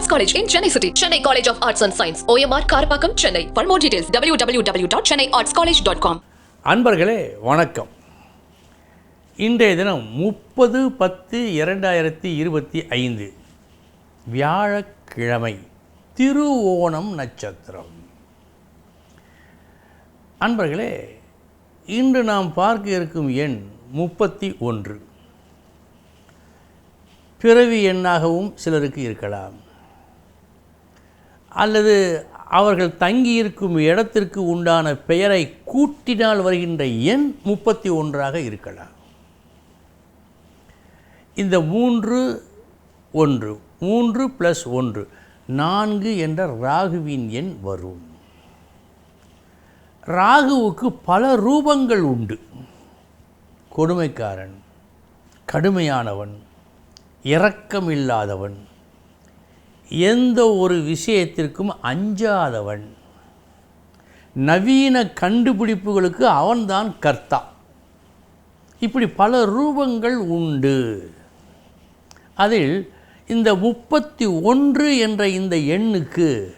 Arts college in Chennai city Chennai college of arts and science OMR Karapakkam Chennai for more details W W W dot Chennai arts college dot com அன்பர்களே வணக்கம் இன்றைய தினம் முப்பது பத்து இரண்டாயிரத்தி இருபத்தி ஐந்து வியாழக்கிழமை திருவோணம் நட்சத்திரம் அன்பர்களே இன்று நாம் பார்க்க இருக்கும் எண் முப்பத்தி ஒன்று பிறவி எண்ணாகவும் சிலருக்கு இருக்கலாம் அல்லது அவர்கள் தங்கியிருக்கும் இடத்திற்கு உண்டான பெயரை கூட்டினால் வருகின்ற எண் முப்பத்தி ஒன்றாக இருக்கலாம். இந்த மூன்று ஒன்று மூன்று ப்ளஸ் ஒன்று நான்கு என்ற ராகுவின் எண் வரும். ராகுவுக்கு பல ரூபங்கள் உண்டு. கொடுமைக்காரன் கடுமையானவன் இரக்கமில்லாதவன் எந்த ஒரு விஷயத்திற்கும் அஞ்சாதவன். நவீன கண்டுபிடிப்புகளுக்கு அவன்தான் கர்த்தா. இப்படி பல ரூபங்கள் உண்டு. அதில் இந்த முப்பத்தி ஒன்று என்ற இந்த எண்ணுக்கு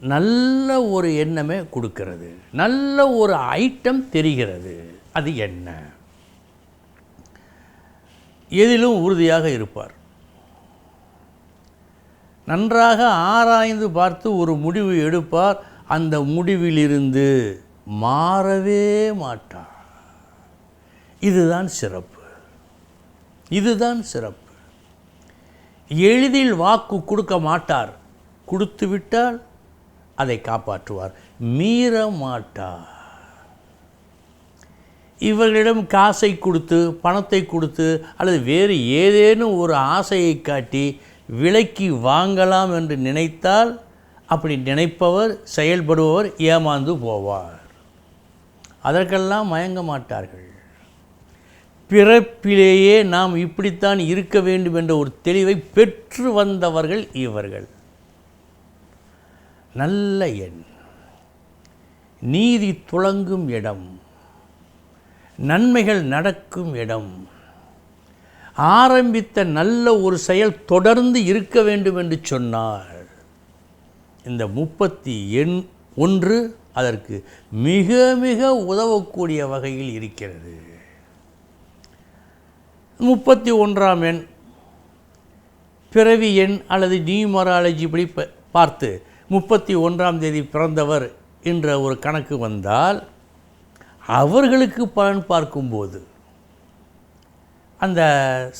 நல்ல ஒரு எண்ணமே கொடுக்கிறது. நல்ல ஒரு ஐட்டம் தெரிகிறது. அது என்ன? எதிலும் உறுதியாக இருப்பார். நன்றாக ஆராய்ந்து பார்த்து ஒரு முடிவு எடுப்பார். அந்த முடிவிலிருந்து மாறவே மாட்டார். இதுதான் சிறப்பு. இதுதான் சிறப்பு. எளிதில் வாக்கு கொடுக்க மாட்டார். கொடுத்து விட்டால் அதை காப்பாற்றுவார். மீற மாட்டார். இவர்களிடம் காசை கொடுத்து பணத்தை கொடுத்து அல்லது வேறு ஏதேனும் ஒரு ஆசையை காட்டி விலைக்கு வாங்கலாம் என்று நினைத்தால் அப்படி நினைப்பவர் செயல்படுபவர் ஏமாந்து போவார். அதற்கெல்லாம் மயங்க மாட்டார்கள். பிறப்பிலேயே நாம் இப்படித்தான் இருக்க வேண்டும் என்ற ஒரு தெளிவை பெற்று வந்தவர்கள் இவர்கள். நல்ல எண். நீதி துளங்கும் இடம். நன்மைகள் நடக்கும் இடம். ஆரம்பித்த நல்ல ஒரு செயல் தொடர்ந்து இருக்க வேண்டும் என்று சொன்னார் இந்த முப்பத்தி எண் ஒன்று அதற்கு மிக மிக உதவக்கூடிய வகையில் இருக்கிறது. முப்பத்தி ஒன்றாம் எண் பிறவி எண் அல்லது நியூமராலஜி இப்படி ப- பார்த்து முப்பத்தி ஒன்றாம் தேதி பிறந்தவர் என்ற ஒரு கணக்கு வந்தால் அவர்களுக்கு பலன் பார்க்கும்போது அந்த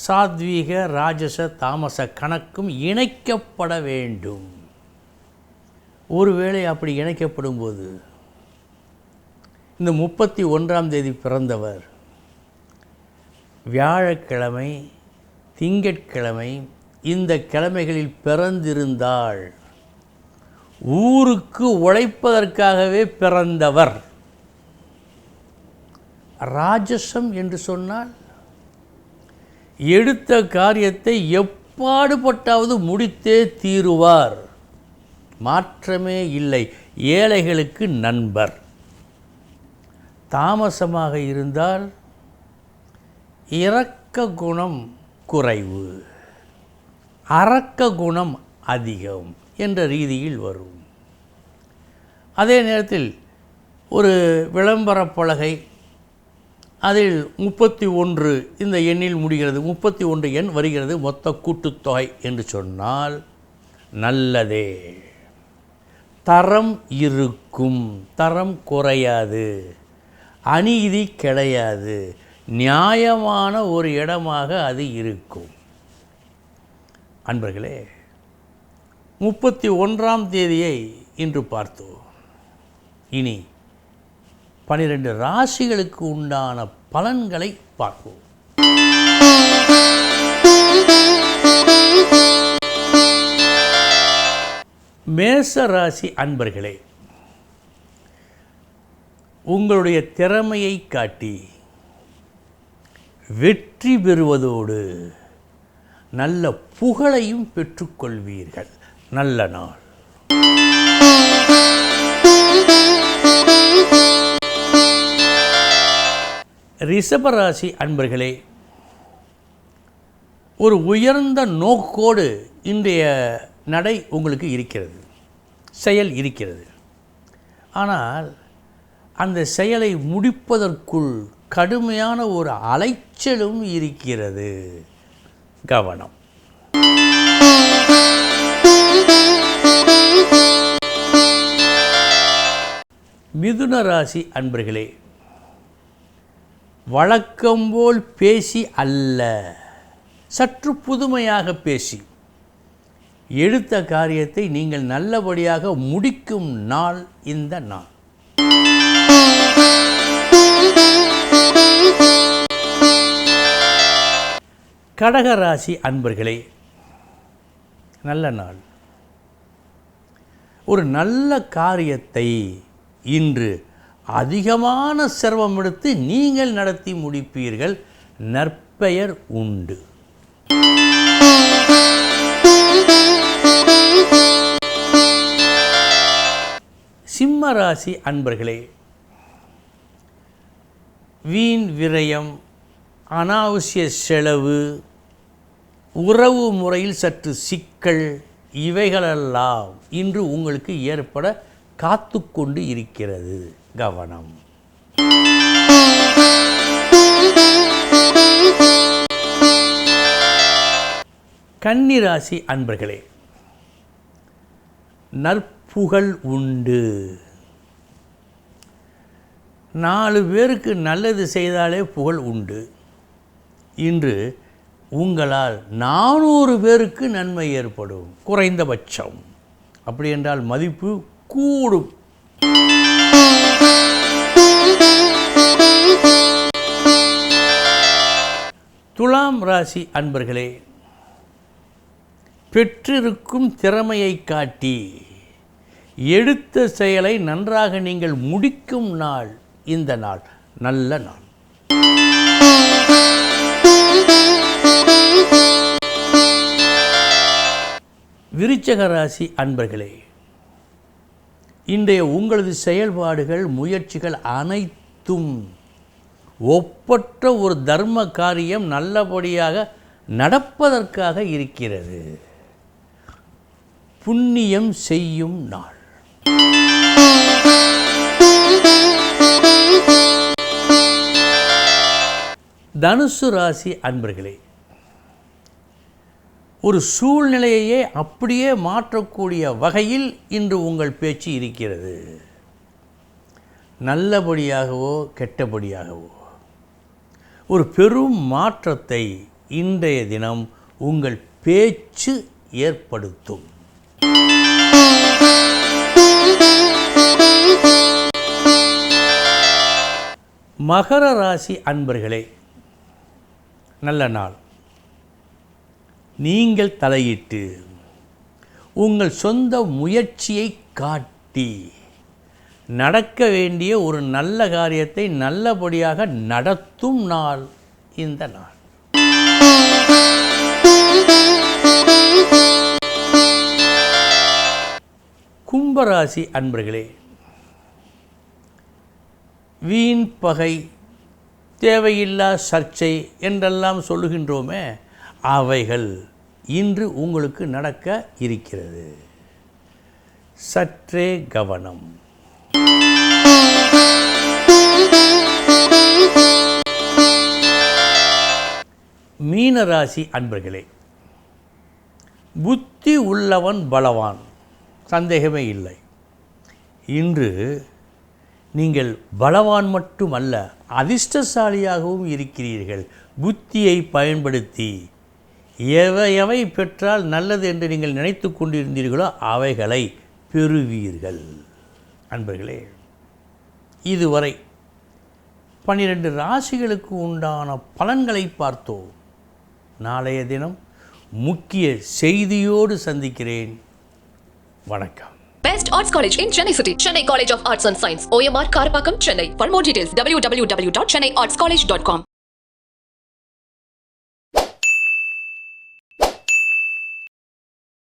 சாத்வீக ராஜச தாமச கணக்கும் இணைக்கப்பட வேண்டும். ஒருவேளை அப்படி இணைக்கப்படும் போது இந்த முப்பத்தி ஒன்றாம் தேதி பிறந்தவர் வியாழக்கிழமை திங்கட்கிழமை இந்த கிழமைகளில் பிறந்திருந்தால் ஊருக்கு உழைப்பதற்காகவே பிறந்தவர். ராஜசம் என்று சொன்னால் எடுத்த காரியத்தை எப்பாடுபட்டாவது முடித்தே தீருவார். மாற்றமே இல்லை. ஏழைகளுக்கு நண்பர். தாமசமாக இருந்தால் இரக்க குணம் குறைவு. அரக்க குணம் அதிகம் என்ற ரீதியில் வரும். அதே நேரத்தில் ஒரு விளம்பரப் பலகை அதில் முப்பத்தி ஒன்று இந்த எண்ணில் முடிகிறது. முப்பத்தி ஒன்று எண் வருகிறது. மொத்த கூட்டுத்தொகை என்று சொன்னால் நல்லதே. தரம் இருக்கும். தரம் குறையாது. அநீதி கிடையாது. நியாயமான ஒரு இடமாக அது இருக்கும். அன்பர்களே முப்பத்தி ஒன்றாம் தேதியை இன்று பார்த்தோம். இனி பனிரெண்டு ராசிகளுக்கு உண்டான பலன்களை பார்ப்போம். மேச ராசி அன்பர்களே உங்களுடைய திறமையை காட்டி வெற்றி பெறுவதோடு நல்ல புகழையும் பெற்றுக்கொள்வீர்கள். நல்ல நாள். ரிஷபராசி அன்பர்களே ஒரு உயர்ந்த நோக்கோடு இன்றைய நடை உங்களுக்கு இருக்கிறது செயல் இருக்கிறது. ஆனால் அந்த செயலை முடிப்பதற்குள் கடுமையான ஒரு அலைச்சலும் இருக்கிறது. கவனம். மிதுன ராசி அன்பர்களே வழக்கம்போல் பேசி அல்ல. சற்று புதுமையாக பேசி. எடுத்த காரியத்தை நீங்கள் நல்லபடியாக முடிக்கும் நாள் இந்த நாள். கடகராசி அன்பர்களே நல்ல நாள். ஒரு நல்ல காரியத்தை இன்று அதிகமான சிரமம் எடுத்து நீங்கள் நடத்தி முடிப்பீர்கள். நற்பெயர் உண்டு. சிம்ம ராசி அன்பர்களே வீண் விரயம் அனாவசிய செலவு உறவு முறையில் சற்று சிக்கல் இவைகளெல்லாம் இன்று உங்களுக்கு ஏற்பட காத்து கொண்டு இருக்கிறது. கவனம். கன்னிராசி அன்பர்களே நற்புகழ் உண்டு. நாலு பேருக்கு நல்லது செய்தாலே புகழ் உண்டு. இன்று உங்களால் நானூறு பேருக்கு நன்மை ஏற்படும். குறைந்தபட்சம். அப்படி என்றால் மதிப்பு கூடும். துலாம் ராசி அன்பர்களே பெற்றிருக்கும் திறமையை காட்டி எடுத்த செயலை நன்றாக நீங்கள் முடிக்கும் நாள் இந்த நாள். நல்ல நாள். விருச்சக ராசி அன்பர்களே இன்றைய உங்களது செயல்பாடுகள் முயற்சிகள் அனைத்தும் ஒப்பற்ற ஒரு தர்ம காரியம் நல்லபடியாக நடப்பதற்காக இருக்கிறது. புண்ணியம் செய்யும் நாள். தனுசு ராசி அன்பர்களே ஒரு சூழ்நிலையையே அப்படியே மாற்றக்கூடிய வகையில் இன்று உங்கள் பேச்சு இருக்கிறது. நல்லபடியாகவோ கெட்டபடியாகவோ. ஒரு பெரும் மாற்றத்தை இன்றைய தினம் உங்கள் பேச்சு ஏற்படுத்தும். மகர ராசி அன்பர்களே நல்ல நாள். நீங்கள் தலையிட்டு உங்கள் சொந்த முயற்சியை காட்டி நடக்க வேண்டிய ஒரு நல்ல காரியத்தை நல்லபடியாக நடத்தும் நாள் இந்த நாள். கும்பராசி அன்பர்களே வீண் பகை தேவையில்லா சர்ச்சை என்றெல்லாம் சொல்லுகின்றோமே அவைகள் இன்று உங்களுக்கு நடக்க இருக்கிறது. சற்றே கவனம். மீனராசி அன்பர்களே புத்தி உள்ளவன் பலவான் சந்தேகமே இல்லை. இன்று நீங்கள் பலவான் மட்டுமல்ல அதிர்ஷ்டசாலியாகவும் இருக்கிறீர்கள். புத்தியை பயன்படுத்தி எவை எவை பெற்றால் நல்லது என்று நீங்கள் நினைத்து கொண்டிருந்தீர்களோ அவைகளை பெறுவீர்கள். அன்பர்களே இதுவரை பன்னிரண்டு ராசிகளுக்கு உண்டான பலன்களை பார்த்தோம். நாளைய தினம் முக்கிய செய்தியோடு சந்திக்கிறேன் வணக்கம் Best Arts College in Chennai City. Chennai College of Arts and Science. OMR Karapakam, Chennai. For more details, www.chennaiartscollege.com.